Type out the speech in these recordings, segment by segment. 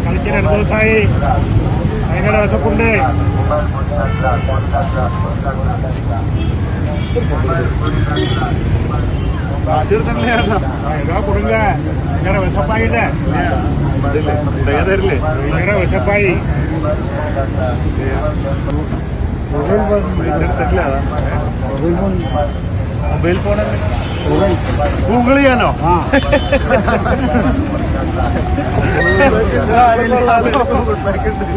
കളിക്കാൻ രണ്ട് ഏതാ കൊടുങ്ക. തരില്ലേ തരില്ല മൊബൈൽ ഫോൺ ഗൂഗിൾ ചെയ്യാനോ?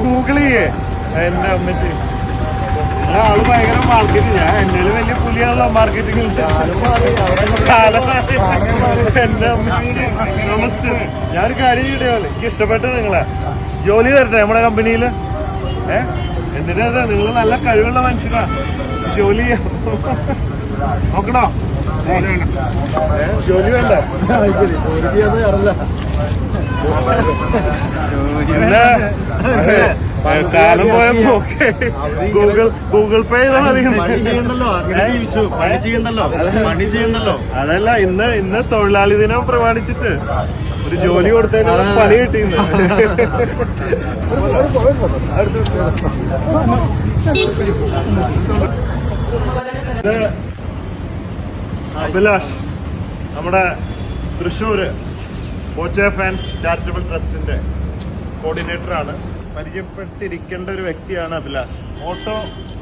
ഗൂഗിൾ ചെയ്യേ. എന്നെ അമ്മച്ചി. ആൾ ഭയങ്കര മാർക്കറ്റിംഗ് ഞാൻ എന്നെ വലിയ പുലിയാണല്ലോ മാർക്കറ്റിംഗ് എന്റെ നമസ്തേ. ഞാനൊരു കാര്യം ചെയ്യട്ടെ എനിക്ക് ഇഷ്ടപ്പെട്ടത് നിങ്ങളെ. ജോലി തരട്ടെ നമ്മുടെ കമ്പനിയിൽ ഏ? എന്തിനാ നിങ്ങൾ നല്ല കഴിവുള്ള മനുഷ്യനാ ജോലി നോക്കണോ? ജോലി വേണ്ട? ഇന്ന് ഏ, കാലം പോയപ്പോ ഗൂഗിൾ ഗൂഗിൾ പേ ചെയ്താൽ മതി. അതല്ല. ഇന്ന് ഇന്ന് തൊഴിലാളി ദിനം പ്രമാണിച്ചിട്ട് ഒരു ജോലി കൊടുത്തതിന് പണി കിട്ടി ഇത് അഭിലാഷ് നമ്മുടെ തൃശ്ശൂര് ഓച്ചേ ഫാൻസ് ചാരിറ്റബിൾ ട്രസ്റ്റിന്റെ കോർഡിനേറ്ററാണ് പരിചയപ്പെട്ടിരിക്കേണ്ട ഒരു വ്യക്തിയാണ് അഭിലാഷ്. ഓട്ടോ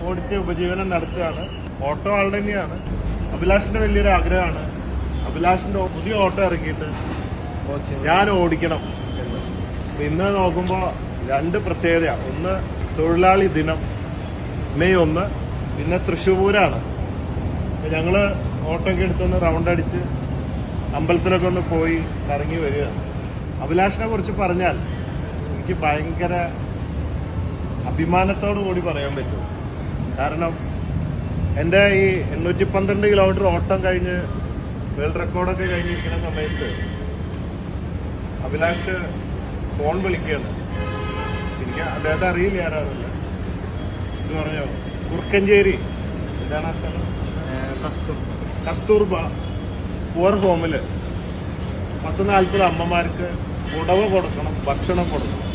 ഓടിച്ച് ഉപജീവനം നടത്തുകയാണ്. ഓട്ടോ ആൾ തന്നെയാണ്. അഭിലാഷിന്റെ വലിയൊരു ആഗ്രഹമാണ്. അഭിലാഷിന്റെ പുതിയ ഓട്ടോ ഇറക്കിയിട്ട് ഞാൻ ഓടിക്കണം. ഇന്ന് നോക്കുമ്പോൾ രണ്ട് പ്രത്യേകത ഒന്ന് തൊഴിലാളി ദിനം മെയ് ഒന്ന്. പിന്നെ തൃശ്ശൂരാണ്. ഓട്ടോ ഒക്കെ എടുത്തൊന്ന് റൗണ്ട് അടിച്ച് അമ്പലത്തിലൊക്കെ ഒന്ന് പോയി കറങ്ങി വരിക അഭിലാഷിനെ കുറിച്ച് പറഞ്ഞാൽ എനിക്ക് ഭയങ്കര അഭിമാനത്തോടു കൂടി പറയാൻ പറ്റും. കാരണം എന്റെ ഈ എണ്ണൂറ്റി പന്ത്രണ്ട് കിലോമീറ്റർ ഓട്ടം കഴിഞ്ഞ് വേൾഡ് റെക്കോർഡൊക്കെ കഴിഞ്ഞിരിക്കുന്ന സമയത്ത് അഭിലാഷ് ഫോൺ വിളിക്കുകയാണ്. എനിക്ക് അദ്ദേഹത്തെ അറിയില്ല ആരാറില്ല എന്ന് പറഞ്ഞോ? കുർക്കഞ്ചേരി എന്താണ് ആ സ്ഥലം? കസ്തൂർബ പൂർ ഹോമിൽ പത്ത് നാൽപ്പത് അമ്മമാർക്ക് ഉടവ കൊടുക്കണം ഭക്ഷണം കൊടുക്കണം.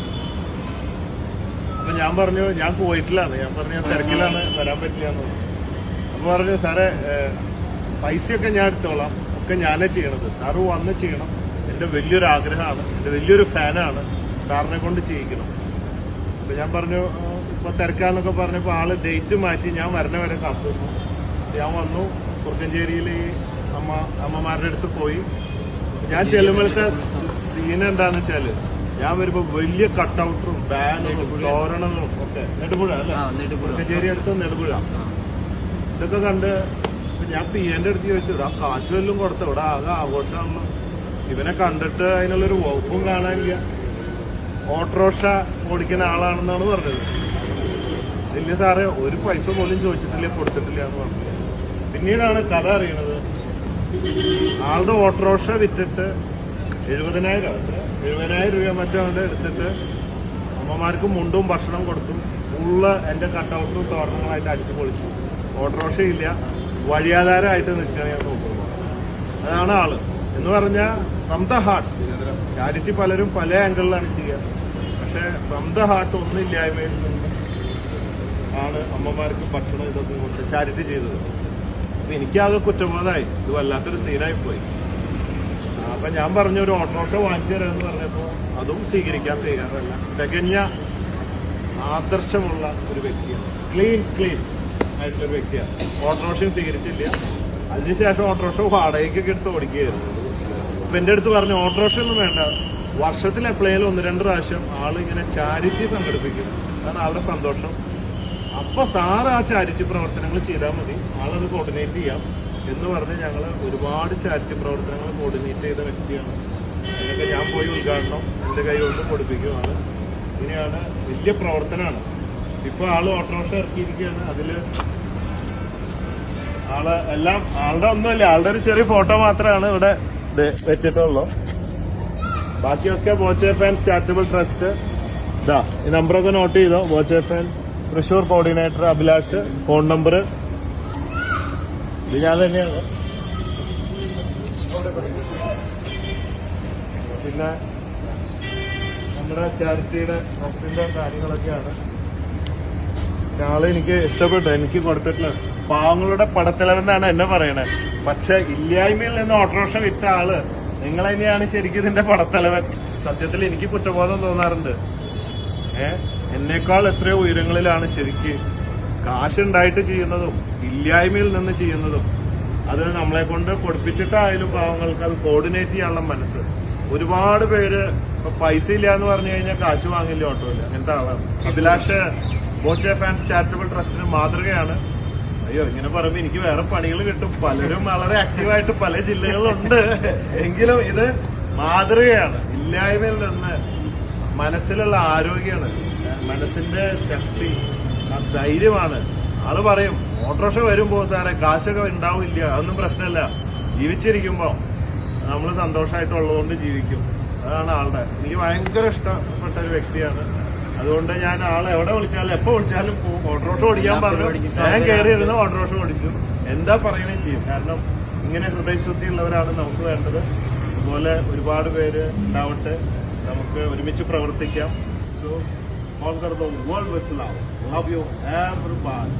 അപ്പൊ ഞാൻ പറഞ്ഞു ഞാൻ കുവൈറ്റിലാണ് ഞാൻ പറഞ്ഞു ഞാൻ തിരക്കിലാണ് വരാൻ പറ്റില്ല അപ്പൊ പറഞ്ഞു സാറേ പൈസയൊക്കെ ഞാൻ എടുത്തോളാം. ഒക്കെ ഞാനേ ചെയ്യണത്. സാറ് വന്ന് ചെയ്യണം. എന്റെ വലിയൊരു ആഗ്രഹമാണ്. എന്റെ വലിയൊരു ഫാനാണ്. സാറിനെ കൊണ്ട് ചെയ്യിക്കണം. അപ്പൊ ഞാൻ പറഞ്ഞു ഇപ്പൊ തിരക്കാന്നൊക്കെ പറഞ്ഞപ്പോ ആൾ ഡേറ്റ് മാറ്റി ഞാൻ വരണ വരെ കാത്തുന്നു ഞാൻ വന്നു. കുറുക്കഞ്ചേരിയിൽ ഈ അമ്മ അമ്മമാരുടെ അടുത്ത് പോയി. ഞാൻ ചെല്ലുമ്പോഴത്തെ സീൻ എന്താന്ന് വെച്ചാൽ ഞാൻ വരുമ്പോ വലിയ കട്ടൗട്ടറും ബാനറും തോരണങ്ങളും ഒക്കെ. നെടുപുഴ അല്ലേ? കച്ചേരി അടുത്ത് നെടുപുഴ. ഇതൊക്കെ കണ്ട് ഞാൻ പി എന്റെ അടുത്ത് ചോദിച്ചു ആ കാശ് വല്ലതും കൊടുത്ത? ഇവിടെ ആകെ ആഘോഷമാണ് ഇവനെ കണ്ടിട്ട് അതിനുള്ളൊരു വകുപ്പും കാണാനില്ല. ഓട്ടോറിക്ഷ ഓടിക്കുന്ന ആളാണെന്നാണ് പറഞ്ഞത്. ഇല്ല സാറേ ഒരു പൈസ പോലും ചോദിച്ചിട്ടില്ല കൊടുത്തിട്ടില്ല എന്ന് പറഞ്ഞു. പിന്നീടാണ് കഥ അറിയണത്. ആളുടെ ഓട്ടോറിക്ഷ വിറ്റിട്ട് എഴുപതിനായിരം? എഴുപതിനായിരം രൂപ മറ്റോ അവിടെ എടുത്തിട്ട് അമ്മമാർക്ക് മുണ്ടും ഭക്ഷണം കൊടുത്തു. ഉള്ള എന്റെ കട്ടൗട്ടും തോരണങ്ങളായിട്ട് അടിച്ചു പൊളിച്ചു. ഓട്ടോറിക്ഷ ഇല്ല. വഴിയാധാരമായിട്ട് നിൽക്കുകയാണ് ഞാൻ നോക്കുന്നത്. അതാണ് ആൾ. എന്ന് പറഞ്ഞാൽ ഫ്രം ദ ഹാർട്ട് ചാരിറ്റി പലരും പല ആംഗിളിലാണ് ചെയ്യുക. പക്ഷെ ഫ്രം ദ ഹാർട്ട് ഒന്നില്ലായ്മയിൽ നിന്ന് ആണ് അമ്മമാർക്ക് ഭക്ഷണം ഇതൊക്കെ കൊടുത്ത് ചാരിറ്റി ചെയ്തത്. അപ്പം എനിക്കാകെ കുറ്റബോധമായി. ഇത് വല്ലാത്തൊരു സീനായി പോയി. അപ്പൊ ഞാൻ പറഞ്ഞു ഒരു ഓട്ടോറിക്ഷ വാങ്ങിച്ചു തരാമെന്ന് പറഞ്ഞപ്പോ അതും സ്വീകരിക്കാൻ തയ്യാറല്ല. തികഞ്ഞ ആദർശമുള്ള ഒരു വ്യക്തിയാണ്. ക്ലീൻ ക്ലീൻ ആയിട്ടുള്ള വ്യക്തിയാണ്. ഓട്ടോറിക്ഷയും സ്വീകരിച്ചില്ല. അതിനുശേഷം ഓട്ടോറിക്ഷ വാടകയ്ക്കൊക്കെ എടുത്ത് ഓടിക്കുകയായിരുന്നു. അപ്പൊ എന്റെ അടുത്ത് പറഞ്ഞു ഓട്ടോറിക്ഷ ഒന്നും വേണ്ട. വർഷത്തിൽ എപ്പോഴേലും ഒന്ന് രണ്ട് പ്രാവശ്യം ആൾ ഇങ്ങനെ ചാരിറ്റി സംഘടിപ്പിക്കും. അതാണ് ആളുടെ സന്തോഷം. അപ്പൊ സാറ് ആ ചാരിറ്റി പ്രവർത്തനങ്ങൾ ചെയ്താൽ മതി. ആളത് കോർഡിനേറ്റ് ചെയ്യാം. എന്ന് പറഞ്ഞ് ഞങ്ങൾ ഒരുപാട് ചാരിറ്റി പ്രവർത്തനങ്ങൾ കോർഡിനേറ്റ് ചെയ്ത വ്യക്തിയാണ്. അതിനൊക്കെ ഞാൻ പോയി ഉദ്ഘാടനം എന്റെ കൈ കൊണ്ട് കൊടുപ്പിക്കുകയാണ് ഇങ്ങനെയാണ് വലിയ പ്രവർത്തനമാണ്. ഇപ്പോൾ ആൾ ഓട്ടോറിക്ഷ ഇറക്കിയിരിക്കുകയാണ്. അതിൽ ആൾ എല്ലാം ആളുടെ ഒന്നുമില്ല ആളുടെ ഒരു ചെറിയ ഫോട്ടോ മാത്രമാണ് ഇവിടെ വെച്ചിട്ടുള്ളൂ. ബാക്കിയൊക്കെ ബോച്ചെ ഫാൻസ് ചാരിറ്റബിൾ ട്രസ്റ്റ് ഇതാ ഈ നമ്പറൊക്കെ നോട്ട് ചെയ്തോ? F N Thrissur coordinator Abhilash phone number ഞാൻ തന്നെയാണ് പിന്നെ നമ്മുടെ ചാരിറ്റിയുടെ ട്രസ്റ്റിന്റെ കാര്യങ്ങളൊക്കെയാണ്. ഒരാളെ എനിക്ക് ഇഷ്ടപ്പെട്ടു. എനിക്ക് കൊടുത്തിട്ടില്ല പാവങ്ങളുടെ പടത്തിലവെന്നാണ് എന്നെ പറയണേ. പക്ഷെ ഇല്ലായ്മയിൽ നിന്ന് ഓട്ടോറിക്ഷ വിറ്റ ആൾ നിങ്ങൾ തന്നെയാണ് ശരിക്കും ഇതിന്റെ പടത്തലവൻ. സത്യത്തിൽ എനിക്ക് കുറ്റബോധം തോന്നാറുണ്ട്. ഏ? എന്നേക്കാൾ എത്രയോ ഉയരങ്ങളിലാണ് ശരിക്ക് കാശുണ്ടായിട്ട് ചെയ്യുന്നതും ഇല്ലായ്മയിൽ നിന്ന് ചെയ്യുന്നതും അതിന് നമ്മളെ കൊണ്ട് പൊടിപ്പിച്ചിട്ടായാലും പാവങ്ങൾക്ക് അത് കോർഡിനേറ്റ് ചെയ്യാനുള്ള മനസ്സ്. ഒരുപാട് പേര് ഇപ്പൊ പൈസ ഇല്ല എന്ന് പറഞ്ഞു കഴിഞ്ഞാൽ കാശ് വാങ്ങില്ല ഓട്ടോയില്ല അങ്ങനത്തെ ആളാണ്. അഭിലാഷ് ബോച്ചെ ഫാൻസ് ചാരിറ്റബിൾ ട്രസ്റ്റിന് മാതൃകയാണ്. അയ്യോ ഇങ്ങനെ പറയുമ്പോ എനിക്ക് വേറെ പണികൾ കിട്ടും. പലരും വളരെ ആക്റ്റീവായിട്ട് പല ജില്ലകളിലുണ്ട്. എങ്കിലും ഇത് മാതൃകയാണ്. ഇല്ലായ്മയിൽ നിന്ന് മനസ്സിലുള്ള ആരോഗ്യമാണ്. മനസ്സിന്റെ ശക്തി ആ ധൈര്യമാണ്. ആൾ പറയും ഓട്ടോറിക്ഷ വരുമ്പോ സാറെ കാശൊക്കെ ഉണ്ടാവില്ല അതൊന്നും പ്രശ്നമില്ല ജീവിച്ചിരിക്കുമ്പോ നമ്മൾ സന്തോഷമായിട്ടുള്ളതുകൊണ്ട് ജീവിക്കും. അതാണ് ആളുടെ. എനിക്ക് ഭയങ്കര ഇഷ്ടപ്പെട്ട ഒരു വ്യക്തിയാണ്. അതുകൊണ്ട് ഞാൻ ആളെ എവിടെ വിളിച്ചാലും എപ്പോ വിളിച്ചാലും പോകും. ഓട്ടോറിക്ഷ ഓടിക്കാൻ പറഞ്ഞു. ഞാൻ കയറി ഇരുന്ന് ഓട്ടോറിക്ഷ ഓടിച്ചു എന്താ പറയുകയും ചെയ്യും. കാരണം ഇങ്ങനെ ഹൃദയശുദ്ധിയുള്ളവരാണ് നമുക്ക് വേണ്ടത്. അതുപോലെ ഒരുപാട് പേര് ഉണ്ടാവട്ടെ. നമുക്ക് ഒരുമിച്ച് പ്രവർത്തിക്കാം. So conquer the world with love. Love you everybody.